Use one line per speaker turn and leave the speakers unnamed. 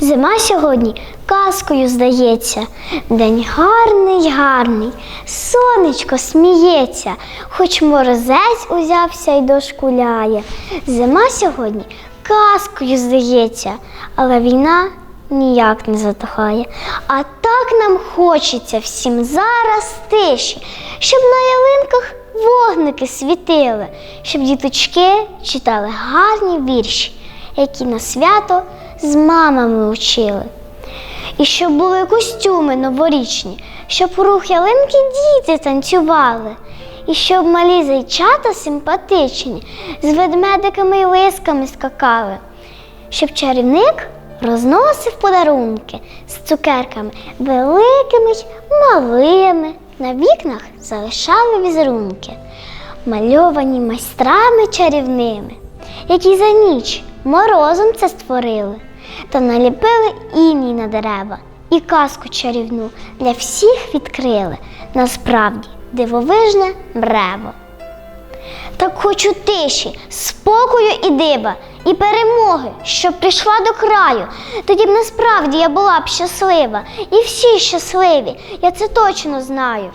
Зима сьогодні казкою здається. День гарний, гарний, сонечко сміється, хоч морозець узявся й дошкуляє. Зима сьогодні казкою здається, але війна ніяк не затихає. А так нам хочеться всім зараз тиші, щоб на ялинках вогники світили, щоб діточки читали гарні вірші, які на свято з мамами учили. І щоб були костюми новорічні, щоб у рух ялинки діти танцювали, і щоб малі зайчата симпатичні з ведмедиками і лисками скакали, щоб чарівник розносив подарунки з цукерками великими й малими. На вікнах залишали візерунки, мальовані майстрами чарівними, які за ніч морозом це створили, та наліпили іній на дерева і казку чарівну для всіх відкрили. Насправді дивовижне мрево. Так хочу тиші, спокою і диба, і перемоги, щоб прийшла до краю. Тоді б насправді я була б щаслива, і всі щасливі, я це точно знаю.